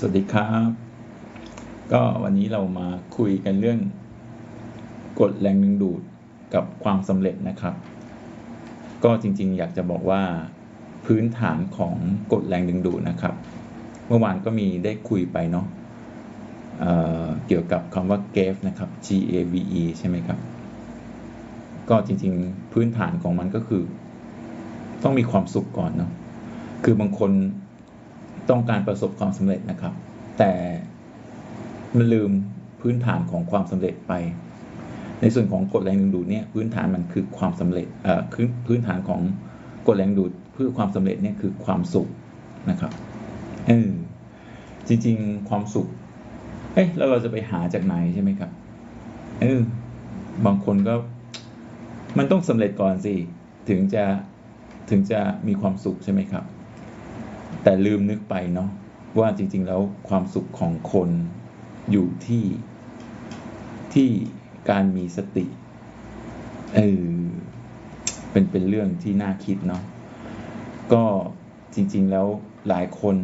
สวัสดีครับ ก็วันนี้เรามาคุยกันเรื่องกฎแรงดึงดูดกับความสำเร็จนะครับ ก็จริงๆ อยากจะบอกว่าพื้นฐานของกฎแรงดึงดูดนะครับ เมื่อวานก็มีได้คุยไปเนาะเเกี่ยวกับคำว่า gave นะครับ G A V E ใช่ไหมครับ ก็จริงๆพื้นฐานของมันก็คือ ต้องมีความสุขก่อนเนาะคือบางคน ต้องการประสบความสำเร็จนะครับ แต่มันลืมพื้นฐานของความสำเร็จไป ในส่วนของกฎแรงดึงดูดเนี่ยพื้นฐานมันคือความสำเร็จเอ่อพื้นฐานของกฎแรงดูดเพื่อความสำเร็จเนี่ยคือความสุขนะครับเออจริง ๆ ความสุขเอ๊ะแล้วเราจะไปหาจากไหนใช่ไหมครับเออบางคนก็มันต้องสำเร็จก่อนสิถึงจะถึงจะมีความสุขใช่ไหมครับ แต่ลืมนึกไปเนาะว่าจริง ๆ แล้วความสุขของคนอยู่ที่ที่การมีสติเออเป็นเป็นเรื่องที่น่าคิดเนาะก็จริง ๆ แล้วหลายคน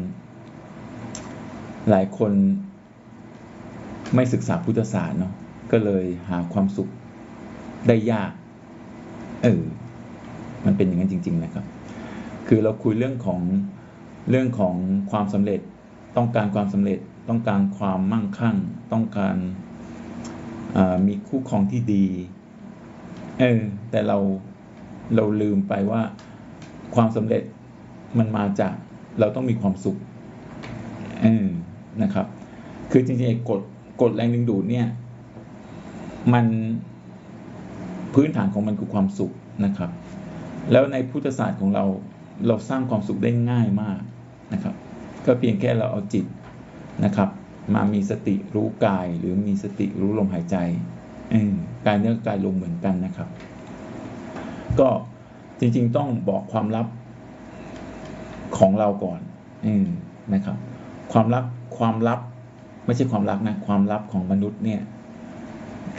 หลายคนไม่ศึกษาพุทธศาสตร์เนาะก็เลยหาความสุขได้ยาก เออ มันเป็นอย่างนั้นจริง ๆ นะครับ คือเราคุยเรื่องของ เรื่องของความสำเร็จ ต้องการความสำเร็จ ต้องการความมั่งคั่ง ต้องการมีคู่ครองที่ดี เออ แต่เราเราลืมไปว่าความสำเร็จมันมาจากเราต้องมีความสุข เออ นะครับ คือจริงๆกฎกฎแรงดึงดูดเนี่ย มันพื้นฐานของมันคือความสุขนะครับ แล้วในพุทธศาสตร์ของเราเราสร้างความสุขได้ง่ายมาก นะครับ ก็เพียงแค่เราเอาจิตนะครับ มามีสติรู้กายหรือมีสติรู้ลมหายใจกายเนื้อกายลมเหมือนกันนะครับ ก็จริง ๆ ต้องบอกความลับของเราก่อนอนะครับ ความลับความลับ ไม่ใช่ความลับนะความลับของมนุษย์เนี่ย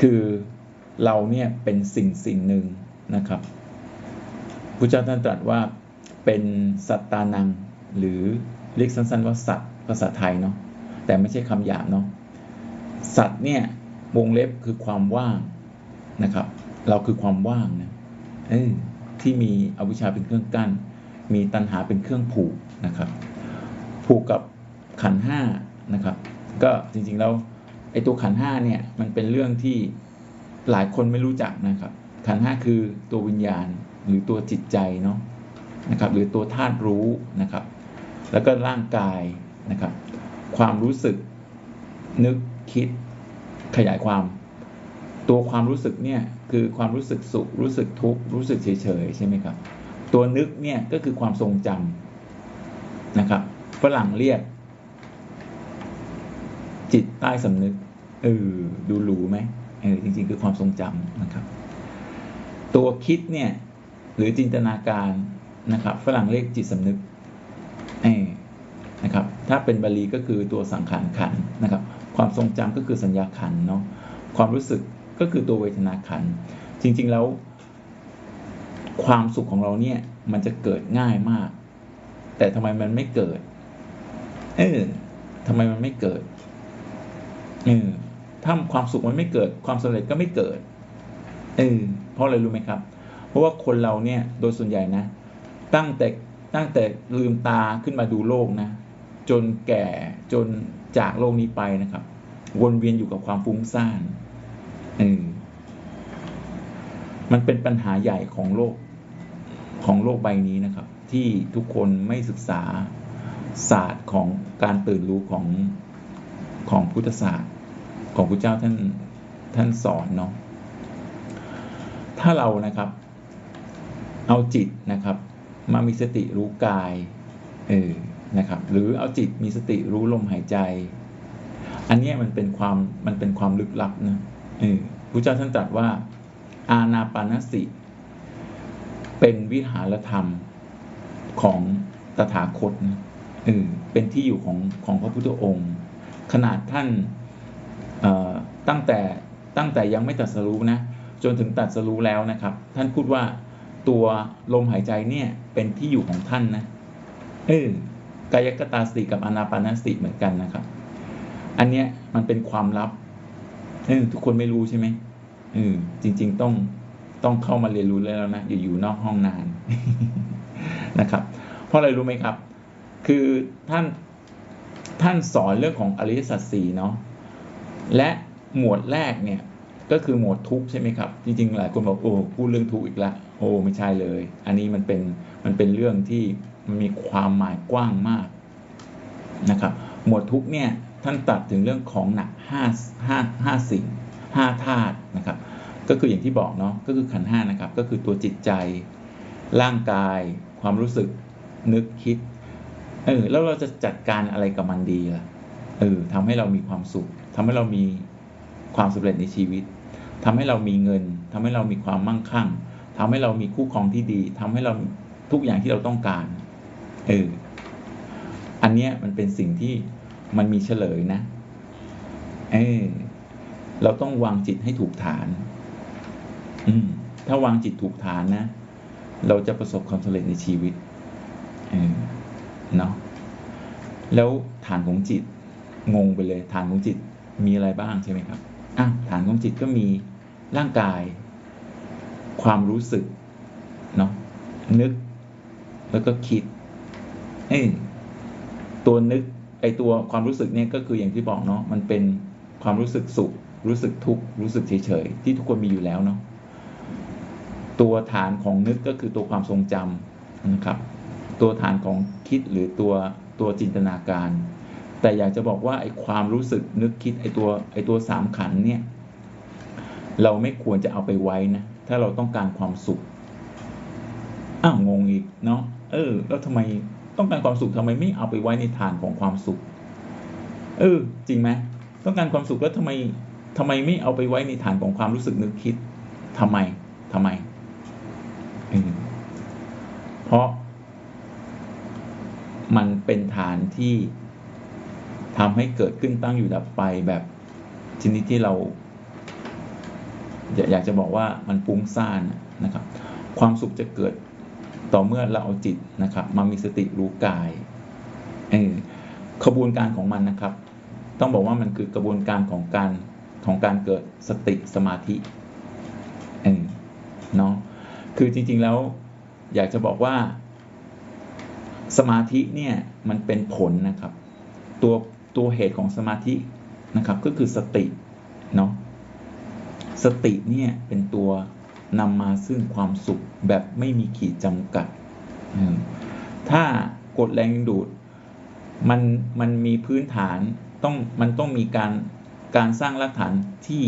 คือเราเนี่ยเป็นสิ่งสิ่งหนึ่งนะครับพระเจ้าท่านตรัสว่าเป็นสัตตานัง หรือเรียกสั้นๆว่าสัตว์ภาษาไทยเนาะแต่ไม่ใช่คำหยาบเนาะสัตว์เนี่ยวงเล็บคือความว่างนะครับ เราคือความว่างนะเออที่มีอวิชชาเป็นเครื่องกั้น มีตัณหาเป็นเครื่องผูกนะครับ ผูกกับขันห้านะครับ ก็จริงๆแล้วไอ้ตัวขันห้าเนี่ยมันเป็นเรื่องที่หลายคนไม่รู้จักนะครับ ขันห้าคือตัววิญญาณหรือตัวจิตใจเนาะนะครับ หรือตัวธาตุรู้นะครับ แล้วก็ร่างกายนะครับ ความรู้สึกนึกคิดขยายความ ตัวความรู้สึกเนี่ยคือความรู้สึกสุขรู้สึกทุกข์รู้สึกเฉยๆใช่ไหมครับ ตัวนึกเนี่ยก็คือความทรงจำนะครับฝรั่งเรียก จิตใต้สำนึกเออดูหรูไหมเออจริงๆ คือความทรงจำนะครับ ตัวคิดเนี่ยหรือจินตนาการนะครับฝรั่งเรียกจิตสำนึก ถ้าเป็นบาลีก็คือตัวสังขารขันนะครับ ความทรงจำก็คือสัญญาขันเนาะความรู้สึกก็คือตัวเวทนาขัน จริงๆแล้ว ความสุขของเราเนี่ย มันจะเกิดง่ายมาก แต่ทำไมมันไม่เกิด เออทำไมมันไม่เกิดเออถ้าความสุขมันไม่เกิด ความสำเร็จก็ไม่เกิดเออเพราะอะไรรู้ไหมครับ เพราะว่าคนเราเนี่ยโดยส่วนใหญ่นะ ตั้งแต่ตั้งแต่ลืมตาขึ้นมาดูโลกนะ จนแก่จนจากโลกนี้ไปนะครับ วนเวียนอยู่กับความฟุ้งซ่านเออมันเป็นปัญหาใหญ่ของโลกของโลกใบนี้นะครับ ที่ทุกคนไม่ศึกษาศาสตร์ของการตื่นรู้ของของพุทธศาสตร์ ของพระเจ้าท่านท่านสอนเนาะถ้าเรานะครับ เอาจิตนะครับ มามีสติรู้กายเออ นะครับ หรือเอาจิตมีสติรู้ลมหายใจ อันนี้มันเป็นความมันเป็นความลึกลับนะพระเจ้าท่านตรัสว่า อาณาปานสิ เป็นวิหารธรรมของตถาคตนะเออเป็นที่อยู่ของของพระพุทธองค์ ขนาดท่านตั้งแต่ตั้งแต่ยังไม่ตัดสรู้นะจนถึงตัดสรู้แล้วนะครับ ท่านพูดว่าตัวลมหายใจเนี่ยเป็นที่อยู่ของท่านนะเออ กายกตาสติกับอนาปานสติเหมือนกันนะครับ อันเนี้ยมันเป็นความลับเออทุกคนไม่รู้ใช่ไหมเออจริง ๆต้องต้องเข้ามาเรียนรู้แล้วนะอย่าอยู่นอกห้องนานนะครับ เพราะอะไรรู้ไหมครับ คือท่านท่านสอนเรื่องของอริยสัจสี่เนาะและหมวดแรกเนี่ยก็คือหมวดทุกข์ใช่ไหมครับ จริงๆ หลายคนบอกโอ้พูดเรื่องทุกข์อีกละโอ้ไม่ใช่เลย อันนี้มันเป็นมันเป็นเรื่องที่ มันมีความหมายกว้างมากนะครับหมวดทุกเนี่ยท่านตัดถึงเรื่องของหนักห้าห้าห้าสิ่งห้าธาตุนะครับก็คืออย่างที่บอกเนาะก็คือขันห้านะครับก็คือตัวจิตใจ ร่างกาย ความรู้สึกนึกคิดเออแล้วเราจะจัดการอะไรกับมันดีล่ะเออทำให้เรามีความสุขทำให้เรามีความสำเร็จในชีวิตทำให้เรามีเงินทำให้เรามีความมั่งคั่งทำให้เรามีคู่ครองที่ดีทำให้เราทุกอย่างที่เราต้องการ เอออันเนี้ยมันเป็นสิ่งที่มันมีเฉลยนะ เออเราต้องวางจิตให้ถูกฐาน อืม ถ้าวางจิตถูกฐานนะ เราจะประสบความสำเร็จในชีวิต เออเนาะแล้วฐานของจิต งงไปเลย ฐานของจิตมีอะไรบ้างใช่ไหมครับอะฐานของจิตก็มีร่างกาย ความรู้สึก เนาะนึก แล้วก็คิด อ้ตัวนึกไอตัวความรู้สึกเนี่ยก็คืออย่างที่บอกเนาะมันเป็นความรู้สึกสุข รู้สึกทุกข์รู้สึกเฉยๆที่ทุกคนมีอยู่แล้วเนาะตัวฐานของนึกก็คือตัวความทรงจำนะครับ ตัวฐานของคิดหรือตัวตัวจินตนาการ แต่อยากจะบอกว่าไอ้ความรู้สึกนึกคิดไอ้ตัวไอ้ตัวสามขันเนี่ยเราไม่ควรจะเอาไปไว้นะถ้าเราต้องการความสุขอ้าวงงอีกเนาะเออแล้วทำไม ต้องการความสุขทำไมไม่เอาไปไว้ในฐานของความสุข เออ จริงไหมต้องการความสุขแล้วทำไมทำไมไม่เอาไปไว้ในฐานของความรู้สึกนึกคิดทำไมทำไมเพราะ มันเป็นฐานที่ทำให้เกิดขึ้นตั้งอยู่ดับไปแบบชนิดที่เรา อยากจะบอกว่ามันฟุ้งซ่านนะครับ ความสุขจะเกิด ต่อเมื่อเราเอาจิตนะครับมามีสติรู้กายเออขบวนการของมันนะครับ ต้องบอกว่ามันคือกระบวนการของการของการเกิดสติสมาธิเออเนาะคือจริงๆแล้วอยากจะบอกว่า สมาธิเนี่ยมันเป็นผลนะครับ ตัวตัวเหตุของสมาธินะครับ ก็คือสติเนาะสติเนี่ยเป็นตัว นำมาซึ่งความสุขแบบไม่มีขีดจำกัด ถ้ากดแรงดูดมันมันมีพื้นฐานต้องมันต้องมีการการสร้างรากฐานที่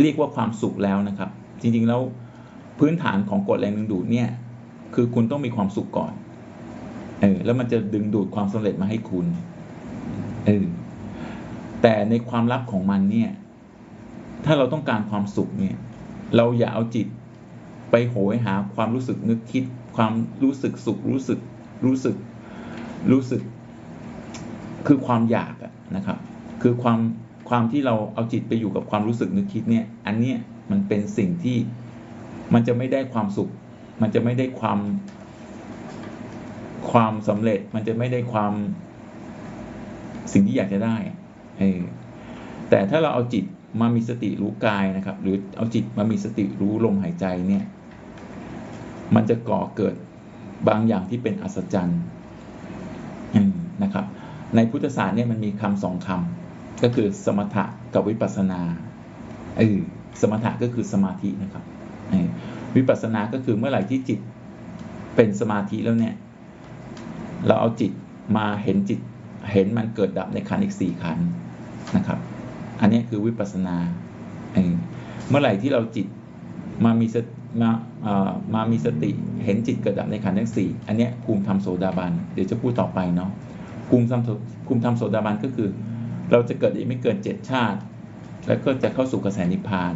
เรียกว่าความสุขแล้วนะครับ จริงๆแล้วพื้นฐานของกฎแรงดึงดูดเนี่ยคือคุณต้องมีความสุขก่อนเออแล้วมันจะดึงดูดความสำเร็จมาให้คุณเออแต่ในความลับของมันเนี่ย ถ้าเราต้องการความสุขเนี่ย เราอย่าเอาจิตไปโหยหาความรู้สึกนึกคิดความรู้สึกสุขรู้สึกรู้สึกรู้สึก คือความอยากนะครับ คือความความที่เราเอาจิตไปอยู่กับความรู้สึกนึกคิดเนี่ย อันเนี้ยมันเป็นสิ่งที่มันจะไม่ได้ความสุข มันจะไม่ได้ความ ความสำเร็จมันจะไม่ได้ความสิ่งที่อยากจะได้เออแต่ถ้าเราเอาจิต มามีสติรู้กายนะครับ หรือเอาจิตมามีสติรู้ลมหายใจเนี่ย มันจะก่อเกิดบางอย่างที่เป็นอัศจรรย์นะครับ ในพุทธศาสตร์เนี่ยมันมีคำสองคำก็คือสมถะกับวิปัสสนาเออสมถะก็คือสมาธินะครับวิปัสสนาก็คือเมื่อไหร่ที่จิตเป็นสมาธิแล้วเนี่ย เราเอาจิตมาเห็นจิตเห็นมันเกิดดับในขันอีกสี่ขันนะครับ อันนี้คือวิปัสสนาเมื่อไหร่ที่เราจิตมามีสมามามีสติเห็นจิตเกิดดับในขันธ์ทั้งสี่อันนี้ภูมิธรรมโสดาบันเดี๋ยวจะพูดต่อไปเนาะภูมิธรรมภูมิธรรมโสดาบันก็คือ เราจะเกิดอีกไม่เกินเจ็ดชาติ แล้วก็จะเข้าสู่กระแสนิพพาน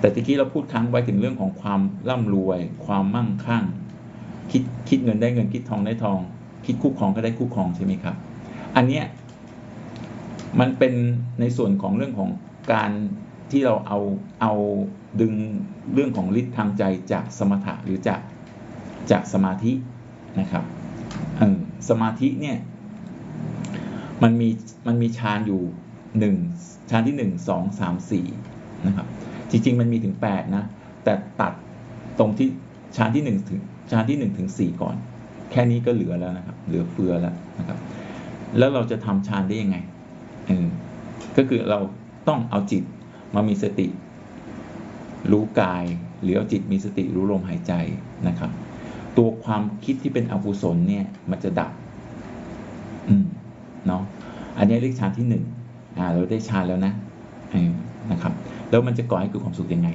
แต่ตะกี้เราพูดค้างไว้ถึงเรื่องของความร่ำรวย ความมั่งคั่ง คิดคิดเงินได้เงินคิดทองได้ทอง คิดคู่ครองก็ได้คู่ครองใช่ไหมครับ อันเนี้ย มันเป็นในส่วนของเรื่องของการที่เราเอาเอาดึงเรื่องของฤทธิ์ทางใจจากสมถะหรือจากจากสมาธินะครับสมาธิเนี่ยมันมีมันมีฌานอยู่หนึ่งฌานที่หนึ่งสองสามสี่นะครับ จริง ๆ มันมีถึงแปดนะ แต่ตัดตรงที่ฌานที่หนึ่งถึงฌานที่หนึ่งถึงสี่ก่อน แค่นี้ก็เหลือแล้วนะครับ เหลือเฟือแล้วนะครับ แล้วเราจะทำฌานได้ยังไง ก็คือเราต้องเอาจิตมามีสติ รู้กาย หรือเอาจิตมีสติรู้ลมหายใจนะครับ ตัวความคิดที่เป็นอกุศลเนี่ย มันจะดับ อืมเนาะอันนี้เรียกฌานที่หนึ่งอ่า เราได้ฌานแล้วนะนะครับ แล้วมันจะก่อให้เกิดความสุขยังไง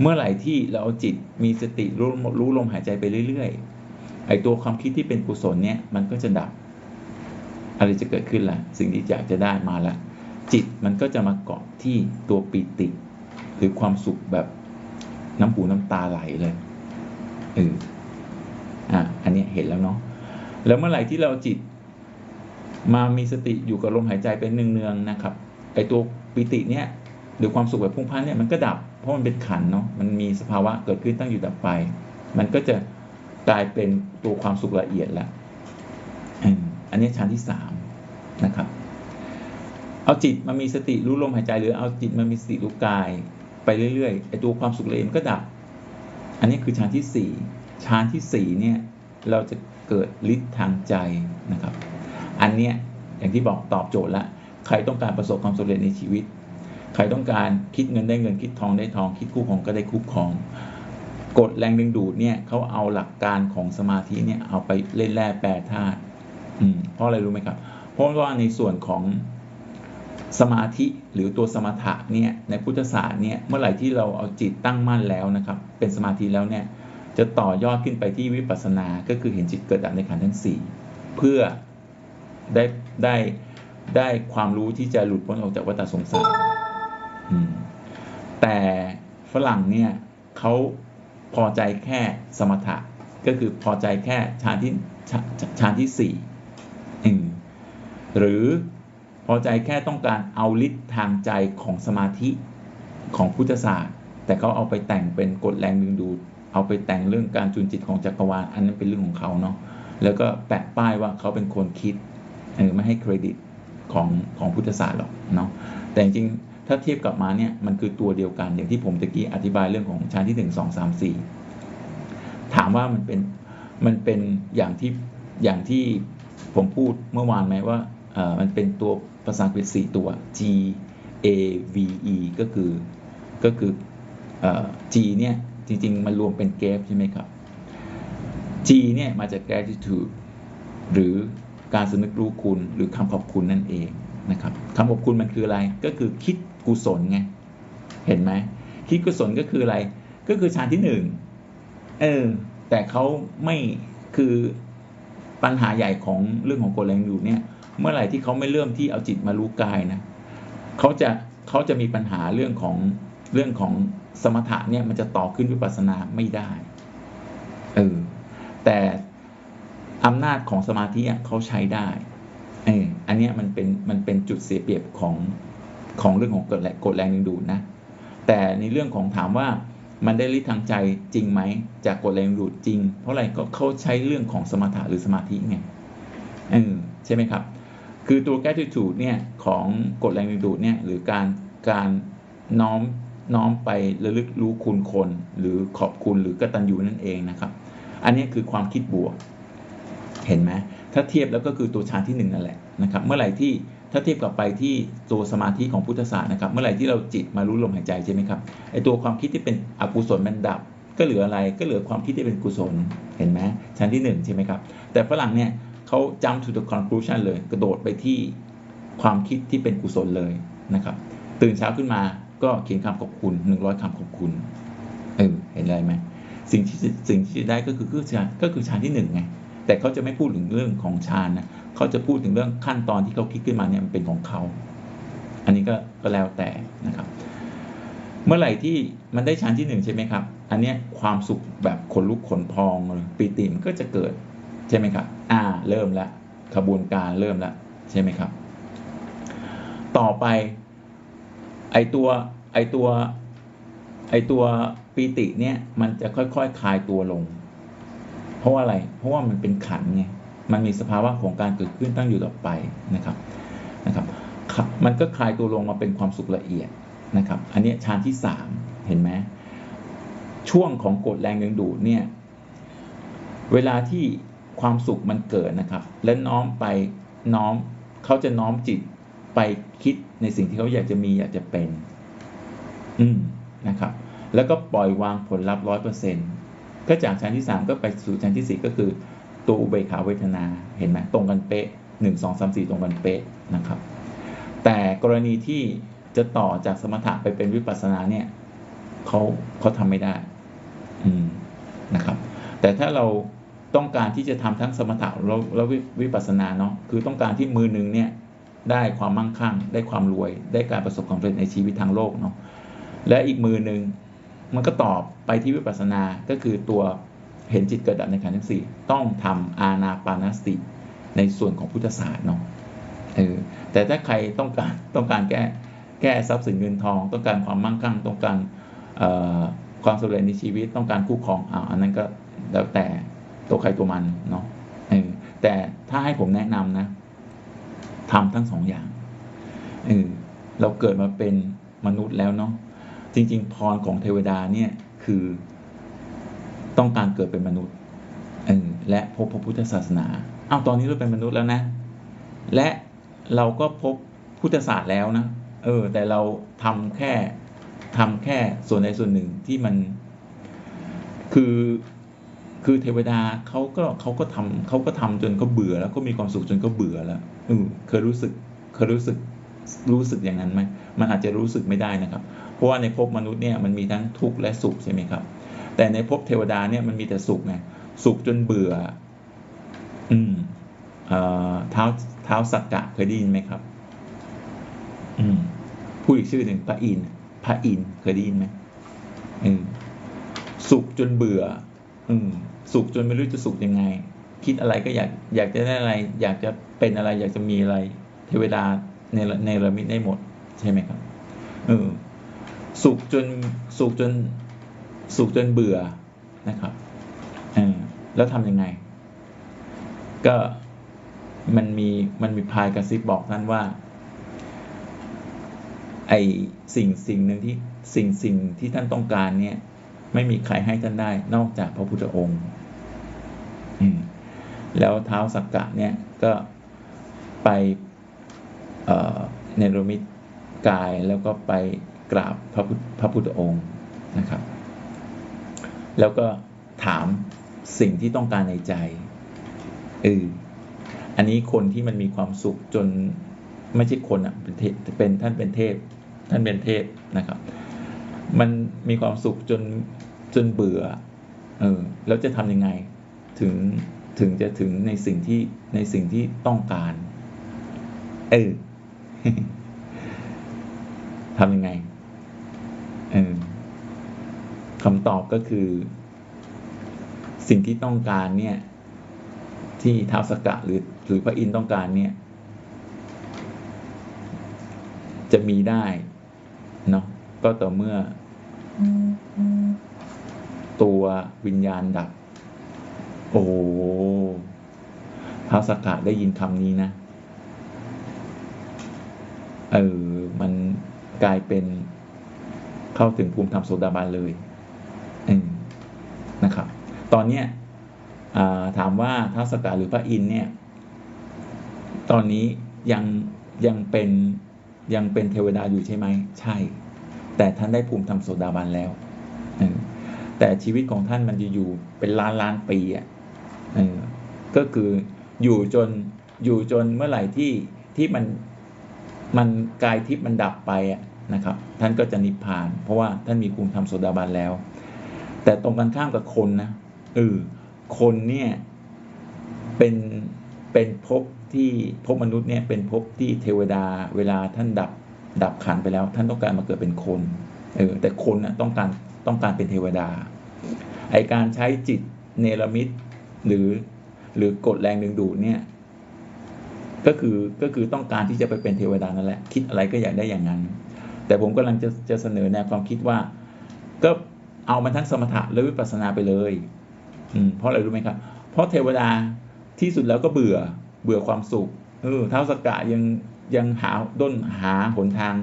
เมื่อไหร่ที่เราเอาจิตมีสติรู้รู้ลมหายใจไปเรื่อยๆไอตัวความคิดที่เป็นกุศลเนี่ยมันก็จะดับ อะไรจะเกิดขึ้นล่ะ สิ่งที่อยากจะได้มาละจิตมันก็จะมาเกาะที่ตัวปีติ หรือความสุขแบบน้ำหูน้ำตาไหลเลยเอออะอันนี้เห็นแล้วเนาะแล้วเมื่อไหร่ที่เราจิต มามีสติอยู่กับลมหายใจเป็นเนืองๆนะครับไอตัวปิติเนี้ยหรือความสุขแบบพุ่งพล่านเนี่ยมันก็ดับเพราะมันเป็นขันเนาะมันมีสภาวะเกิดขึ้นตั้งอยู่ดับไป มันก็จะกลายเป็นตัวความสุขละเอียดละอันนี้ชั้นที่สาม นะครับ เอาจิตมามีสติรู้ลมหายใจ หรือเอาจิตมามีสติรู้กาย ไปเรื่อยๆไอตัวความสุขละเอียดก็ดับ อันนี้คือชั้นที่สี่ชั้นที่สี่เนี่ยเราจะเกิดฤทธิ์ทางใจนะครับ อันเนี้ยอย่างที่บอกตอบโจทย์ละใครต้องการประสบความสำเร็จในชีวิต ใครต้องการคิดเงินได้เงินคิดทองได้ทอง คิดคู่ของก็ได้คู่ของกฎแรงดึงดูดเนี่ยเขาเอาหลักการของสมาธิเนี่ยเอาไปเล่นแร่แปรธาตุเพราะอะไรรู้ไหมครับ ราะว่าในส่วนของสมาธิหรือตัวสมถะเนี่ยในพุทธศาสตร์เนี่ยเมื่อไหร่ที่เราเอาจิตตั้งมั่นแล้วนะครับ เป็นสมาธิแล้วเนี่ยจะต่อยอดขึ้นไปที่วิปัสสนา ก็คือเห็นจิตเกิดดับในขันธ์ทั้งสี่เพื่อได้ได้ได้ความรู้ที่จะหลุดพ้นออกจากวัฏสงสารแต่ฝรั่งเนี่ยเขาพอใจแค่สมถะก็คือพอใจแค่ฌานที่ฌานที่สี่ หรือพอใจแค่ต้องการเอาฤทธิ์ทางใจของสมาธิของพุทธศาสตร์ แต่เขาเอาไปแต่งเป็นกฎแรงดึงดูดเอาไปแต่งเรื่องการจุนจิตของจักรวาลอันนั้นเป็นเรื่องของเขาเนาะแล้วก็แปะป้ายว่าเขาเป็นคนคิดเออไม่ให้เครดิตของของพุทธศาสตร์หรอกเนาะแต่จริงถ้าเทียบกับมาเนี่ยมันคือตัวเดียวกันอย่างที่ผมตะกี้อธิบายเรื่องของชั้นที่หนึ่งสองสามสี่ถามว่ามันเป็นมันเป็นอย่างที่อย่างที่ผมพูดเมื่อวานไหมว่า มันเป็นตัวภาษาอังกฤษสี่ตัว G A V E ก็คือก็คือ G เนี่ย จริง ๆ มันรวมเป็นเกฟใช่ไหมครับ G เนี่ยมาจาก gratitude หรือการสนึกรู้คุณหรือคำขอบคุณนั่นเองนะครับคำขอบคุณมันคืออะไรก็คือคิดกุศลไงเห็นไหมคิดกุศลก็คืออะไร ก็คือฌานที่หนึ่งเออแต่เขาไม่คือปัญหาใหญ่ของเรื่องของกฎแรงอยู่เนี่ย เมื่อไหร่ที่เขาไม่เริ่มที่เอาจิตมารู้กายนะเขาจะเขาจะมีปัญหาเรื่องของเรื่องของสมถะเนี่ยมันจะต่อขึ้นวิปัสสนาไม่ได้เออแต่อำนาจของสมาธิเขาใช้ได้เอออันนี้มันเป็นมันเป็นจุดเสียเปรียบของของเรื่องของกฎแรงกฎแรงดึงดูดนะ แต่ในเรื่องของถามว่ามันได้ฤทธิ์ทางใจจริงไหมจากกฎแรงดูดจริง เพราะอะไรก็เขาใช้เรื่องของสมถะหรือสมาธิไงเออใช่ไหมครับ คือตัว gratitude เนี่ยของกฎแรงดึงดูดเนี่ยหรือการการน้อมน้อมไประลึกรู้คุณคน หรือขอบคุณหรือกตัญญูนั่นเองนะครับ อันนี้คือความคิดบวก เห็นไหมถ้าเทียบแล้วก็คือตัวฌานที่หนึ่งนั่นแหละนะครับ เมื่อไหร่ที่ถ้าเทียบกับไปที่ตัวสมาธิของพุทธศาสตร์นะครับ เมื่อไหร่ที่เราจิตมารู้ลมหายใจใช่ไหมครับไอตัวความคิดที่เป็นอกุศลมันดับ ก็เหลืออะไรก็เหลือความคิดที่เป็นกุศลเห็นไหมชั้นที่หนึ่งใช่ไหมครับแต่ฝรั่งเนี่ย เขา jump to the conclusion เลย กระโดดไปที่ความคิดที่เป็นกุศลเลยนะครับ ตื่นเช้าขึ้นมาก็เขียนคำขอบคุณหนึ่งร้อยคำขอบคุณเออเห็นอะไรไหมสิ่งที่สิ่งที่ได้ก็คือคือฌานก็คือฌานที่หนึ่งไงแต่เขาจะไม่พูดถึงเรื่องของฌานนะเขาจะพูดถึงเรื่องขั้นตอนที่เขาคิดขึ้นมาเนี่ยมันเป็นของเขา อันนี้ก็ก็แล้วแต่นะครับ เมื่อไหร่ที่มันได้ชั้นที่หนึ่งใช่ไหมครับ อันนี้ความสุขแบบขนลุกขนพองปีติมันก็จะเกิด ใช่ไหมครับ อ่า เริ่มแล้วขบวนการเริ่มแล้วใช่ไหมครับ ต่อไป ไอตัว ไอตัว ไอตัวปีติเนี่ย มันจะค่อยๆคคลายตัวลง เพราะอะไร เพราะว่ามันเป็นขันไง มันมีสภาวะของการเกิดขึ้นตั้งอยู่ต่อไปนะครับ นะครับ มันก็คลายตัวลงมาเป็นความสุขละเอียดนะครับ อันนี้ยฌานที่สามเห็นไหมช่วงของกฎแรงดึงดูดเนี่ย เวลาที่ ความสุขมันเกิดนะครับ และน้อมไปน้อมเขาจะน้อมจิตไปคิดในสิ่งที่เขาอยากจะมีอยากจะเป็น อืมนะครับ แล้วก็ปล่อยวางผลลัพธ์ร้อยเปอร์เซ็นก็จากชั้นที่สามก็ไปสู่ชั้นที่สี่ก็คือ ตัวอุเบกขาเวทนาเห็นไหมตรงกันเป๊ะหนึ่งสองสามสี่ตรงกันเป๊ะนะครับ แต่กรณีที่จะต่อจากสมถะไปเป็นวิปัสสนาเนี่ยเขาเขาทำไม่ได้ อืมนะครับ แต่ถ้าเรา ต้องการที่จะทำทั้งสมถะแล้วแล้ววิปัสสนาเนาะคือต้องการที่มือหนึ่งเนี่ยได้ความมั่งคั่ง ได้ความรวย ได้การประสบความสำเร็จในชีวิตทางโลกเนาะและอีกมือหนึ่งมันก็ตอบไปที่วิปัสสนาก็คือตัวเห็นจิตเกิดดับในขันธ์ทั้งสี่ต้องทำอาณาปานสติในส่วนของพุทธศาสตร์เนาะเออแต่ถ้าใครต้องการต้องการแก้แก้ทรัพย์สินเงินทอง ต้องการความมั่งคั่ง ต้องการเอ่อความสำเร็จในชีวิต ต้องการคู่ครองอ่าอันนั้นก็แล้วแต่ ตัวใครตัวมันเนาะแต่ถ้าให้ผมแนะนำนะทำทั้งสองอย่างเออเราเกิดมาเป็นมนุษย์แล้วเนาะจริง ๆ พรของเทวดาเนี่ยคือต้องการเกิดเป็นมนุษย์เออและพบพระพุทธศาสนาเอาตอนนี้เราเป็นมนุษย์แล้วนะ และเราก็พบพุทธศาสตร์แล้วนะเออ แต่เราทำแค่ทำแค่ส่วนใดส่วนหนึ่งที่มัน คือ คือเทวดาเขาก็เขาก็ทำเขาก็ทำจนเขาเบื่อแล้วก็มีความสุขจนเขาเบื่อแล้วเออเคยรู้สึกเคยรู้สึกรู้สึกอย่างนั้นไหมมันอาจจะรู้สึกไม่ได้นะครับ เพราะว่าในภพมนุษย์เนี่ยมันมีทั้งทุกข์และสุขใช่ไหมครับ แต่ในภพเทวดาเนี่ยมันมีแต่สุขไงสุขจนเบื่อ อืมเอ่อเท้าเท้าสักกะเคยได้ยินไหมครับ อืมพูดอีกชื่อหนึ่งพระอินพระอินเคยได้ยินไหมอืมสุขจนเบื่อ อืม สุขจนไม่รู้จะสุขยังไง คิดอะไรก็อยากอยากจะได้อะไร อยากจะเป็นอะไร อยากจะมีอะไร เทวดาในในระมิดได้หมดใช่ไหมครับเออสุขจนสุขจนสุขจนเบื่อนะครับเออแล้วทำยังไง ก็มันมีมันมีพายกระซิบบอกท่านว่าไอสิ่งสิ่งหนึ่งที่สิ่งสิ่งที่ท่านต้องการเนี่ย ไม่มีใครให้ท่านได้นอกจากพระพุทธองค์ แล้วเท้าสักกะเนี่ยก็ไปเนรมิตกายแล้วก็ไปกราบพระพุทธพระพุทธองค์นะครับ แล้วก็ถามสิ่งที่ต้องการในใจเอออันนี้คนที่มันมีความสุขจนไม่ใช่คนอะเป็นเป็นท่านเป็นเทพ ท่านเป็นเทพนะครับ มันมีความสุขจนจนเบื่อเออแล้วจะทำยังไง ถึงถึงจะถึงในสิ่งที่ในสิ่งที่ต้องการ เออทำยังไงเออคำตอบก็คือ สิ่งที่ต้องการเนี่ย ที่ท้าวสกกะหรือหรือพระอินต้องการเนี่ย จะมีได้เนาะก็ต่อเมื่อตัววิญญาณดับ โอ้โหท้าวสกะได้ยินคำนี้นะ เออ มันกลายเป็นเข้าถึงภูมิธรรมโสดาบันเลยอืมนะครับ ตอนเนี้ยถามว่าท้าวสกกะหรือพระอินเนี่ย ตอนนี้ยังยังเป็นยังเป็นเทวดาอยู่ใช่ไหม ใช่ แต่ท่านได้ภูมิธรรมโสดาบันแล้ว แต่ชีวิตของท่านมันจะอยู่เป็นล้านล้านปีอะ ก็คืออยู่จนอยู่จนเมื่อไหร่ที่ที่มันมันกายทิพย์มันดับไปนะครับ ท่านก็จะนิพพาน เพราะว่าท่านมีภูมิธรรมโสดาบันแล้ว แต่ตรงกันข้ามกับคนนะเออคนเนี่ยเป็นเป็นภพที่ภพมนุษย์เนี่ยเป็นภพที่เทวดาเวลาท่านดับดับขันไปแล้ว ท่านต้องการมาเกิดเป็นคนเออแต่คนนะต้องการต้องการเป็นเทวดาไอการใช้จิตเนรมิต หรือหรือกดแรงดึงดูดเนี่ยก็คือก็คือต้องการที่จะไปเป็นเทวดานั่นแหละ คิดอะไรก็อยากได้อย่างนั้น แต่ผมกำลังจะจะเสนอแนวความคิดว่า ก็เอามันทั้งสมถะและวิปัสสนาไปเลยอืมเพราะอะไรรู้ไหมครับ เพราะเทวดาที่สุดแล้วก็เบื่อเบื่อความสุขเออเท้าสกกะยังยังหาด้นหาหนทาง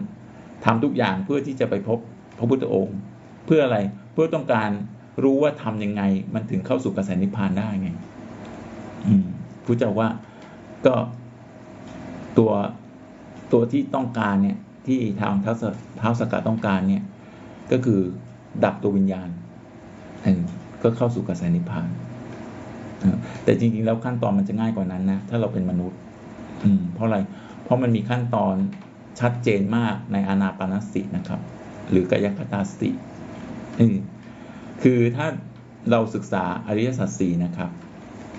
ทำทุกอย่างเพื่อที่จะไปพบพระพุทธองค์ เพื่ออะไรเพื่อต้องการ รู้ว่าทำยังไง มันถึงเข้าสู่กระแสนิพพานได้ไง อืมพระเจ้าว่าก็ตัวตัวที่ต้องการเนี่ย ที่ทางเท้าสเท้าสกกะต้องการเนี่ย ก็คือดับตัววิญญาณก็เข้าสู่กระแสนิพพานแต่จริงๆ แล้วขั้นตอนมันจะง่ายกว่านั้นนะ ถ้าเราเป็นมนุษย์ อืม เพราะอะไร เพราะมันมีขั้นตอนชัดเจนมากในอานาปานสตินะครับ หรือกายคตาสติ คือถ้าเราศึกษาอริยสัจสี่นะครับ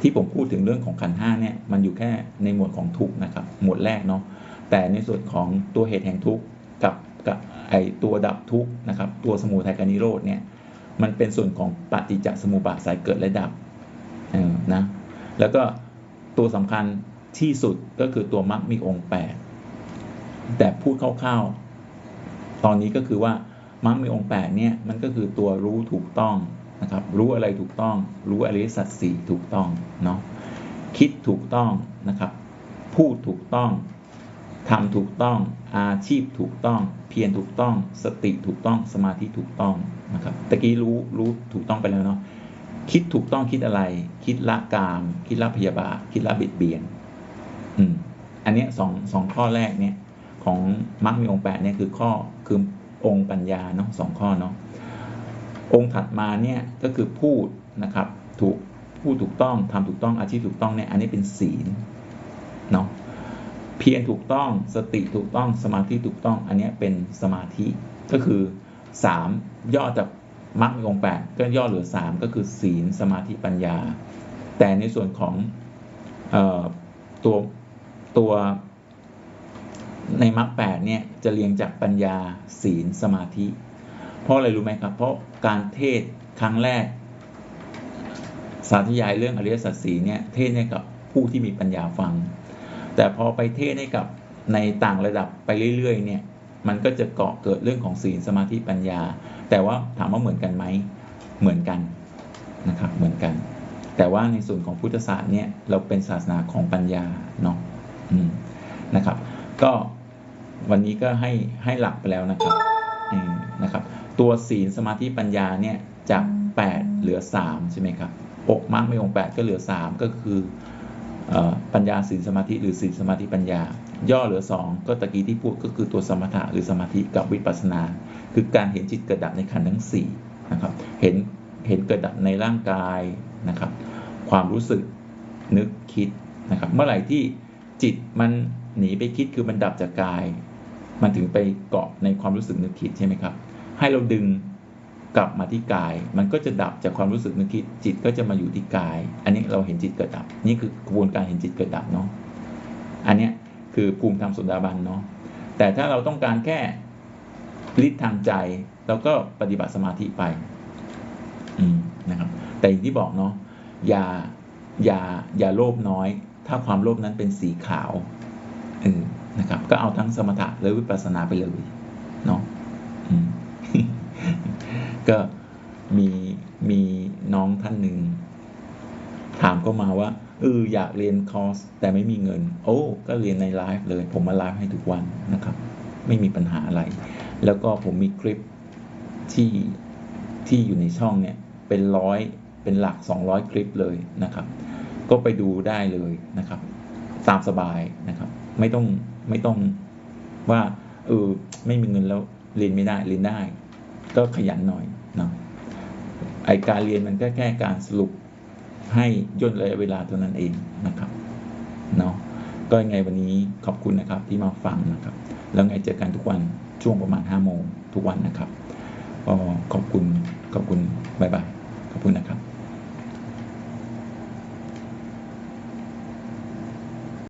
ที่ผมพูดถึงเรื่องของขันห้าเนี่ยมันอยู่แค่ในหมวดของทุกนะครับ หมวดแรกเนาะแต่ในส่วนของตัวเหตุแห่งทุกข์กับกับไอตัวดับทุกข์นะครับ ตัวสมุทัยกานิโรธเนี่ยมันเป็นส่วนของปฏิจจสมุปบาทสายเกิดและดับนะแล้วก็ตัวสำคัญที่สุดก็คือตัวมรรคมีองค์แปดแต่พูดคร่าวๆตอนนี้ก็คือว่า มรรคมีองค์แปดเนี่ยมันก็คือตัวรู้ถูกต้องนะครับ รู้อะไรถูกต้อง รู้อริยสัจสี่ถูกต้องเนาะคิดถูกต้องนะครับ พูดถูกต้องทำถูกต้องอาชีพถูกต้อง เพียรถูกต้อง สติถูกต้องสมาธิถูกต้องนะครับตะกี้รู้รู้ถูกต้องไปแล้วเนาะคิดถูกต้องคิดอะไร คิดละกาม คิดละพยาบาทคิดละบิดเบียนอืมอันเนี้ยสองสองข้อแรกเนี่ยของมรรคมีองค์แปดเนี่ยคือข้อคือ องค์ปัญญาเนาะสองข้อเนาะองค์ถัดมาเนี่ยก็คือพูดนะครับถูกพูดถูกต้องทำถูกต้องอาชีพถูกต้องเนี่ยอันนี้เป็นศีลเนาะเพียรถูกต้องสติถูกต้องสมาธิถูกต้องอันนี้เป็นสมาธิก็คือสามย่อจากมรรคมีองแปดก็ย่อเหลือสามก็คือศีลสมาธิปัญญา แต่ในส่วนของเอ่อตัวตัว ในมรรคแปดเนี่ยจะเรียงจากปัญญาศีลสมาธิ เพราะอะไรรู้ไหมครับ เพราะการเทศครั้งแรก สาธยายเรื่องอริยสัจสีเนี่ยเทศให้กับผู้ที่มีปัญญาฟัง แต่พอไปเทศให้กับในต่างระดับไปเรื่อยๆเนี่ยมันก็จะเกาะเกิดเรื่องของศีลสมาธิปัญญา แต่ว่าถามว่าเหมือนกันไหมเหมือนกันนะครับเหมือนกัน แต่ว่าในส่วนของพุทธศาสตร์เนี่ยเราเป็นศาสนาของปัญญาเนาะนะครับ ก็ วันนี้ก็ให้ให้หลักไปแล้วนะครับนะครับ ตัวศีลสมาธิปัญญาเนี่ยจาก 8 เหลือ 3 ใช่ไหมครับอกมรรคไม่องค์8ก็เหลือ 3 ก็คือเอ่อปัญญาศีลสมาธิหรือศีลสมาธิปัญญา ย่อเหลือ 2 ก็ตะกี้ที่พูดก็คือตัวสมถะหรือสมาธิกับวิปัสสนา คือการเห็นจิตเกิดดับในขันธ์ทั้ง4นะครับเห็นเห็นเกิดดับในร่างกายนะครับ ความรู้สึกนึกคิดนะครับ เมื่อไหร่ที่จิตมันหนีไปคิดคือมันดับจากกาย มันถึงไปเกาะในความรู้สึกนึกคิดใช่ไหมครับ ให้เราดึงกลับมาที่กาย มันก็จะดับจากความรู้สึกนึกคิดจิตก็จะมาอยู่ที่กาย อันนี้เราเห็นจิตเกิดดับ นี่คือกระบวนการเห็นจิตเกิดดับเนาะอันเนี้ยคือภูมิธรรมสุดาบันเนาะแต่ถ้าเราต้องการแค่ฤทธิ์ทางใจเราก็ปฏิบัติสมาธิไป อืมนะครับ แต่อย่างที่บอกเนาะอย่าอย่าอย่าโลภน้อย ถ้าความโลภนั้นเป็นสีขาวเออ นะครับ ก็เอาทั้งสมถะและวิปัสสนาไปเลยเนาะก็มีมีน้องท่านหนึ่ง ถามเข้ามาว่าเอออยากเรียนคอร์สแต่ไม่มีเงิน โอ้ก็เรียนในไลฟ์เลย ผมมาไลฟ์ให้ทุกวันนะครับ ไม่มีปัญหาอะไร แล้วก็ผมมีคลิปที่ที่อยู่ในช่องเนี่ย เป็นร้อยเป็นหลัก 200 คลิปเลยนะครับ ก็ไปดูได้เลยนะครับ ตามสบายนะครับ ไม่ต้อง ไม่ต้องว่าเออไม่มีเงินแล้วเรียนไม่ได้เรียนได้ ก็ขยันหน่อยเนาะไอการเรียนมันก็แค่การสรุปให้ย่นระยะเวลาเท่านั้นเองนะครับเนาะก็ยังไงวันนี้ขอบคุณนะครับที่มาฟังนะครับ แล้วไงเจอกันทุกวันช่วงประมาณ5โมงทุกวันนะครับก็ขอบคุณบ๊ายบายขอบคุณนะครับ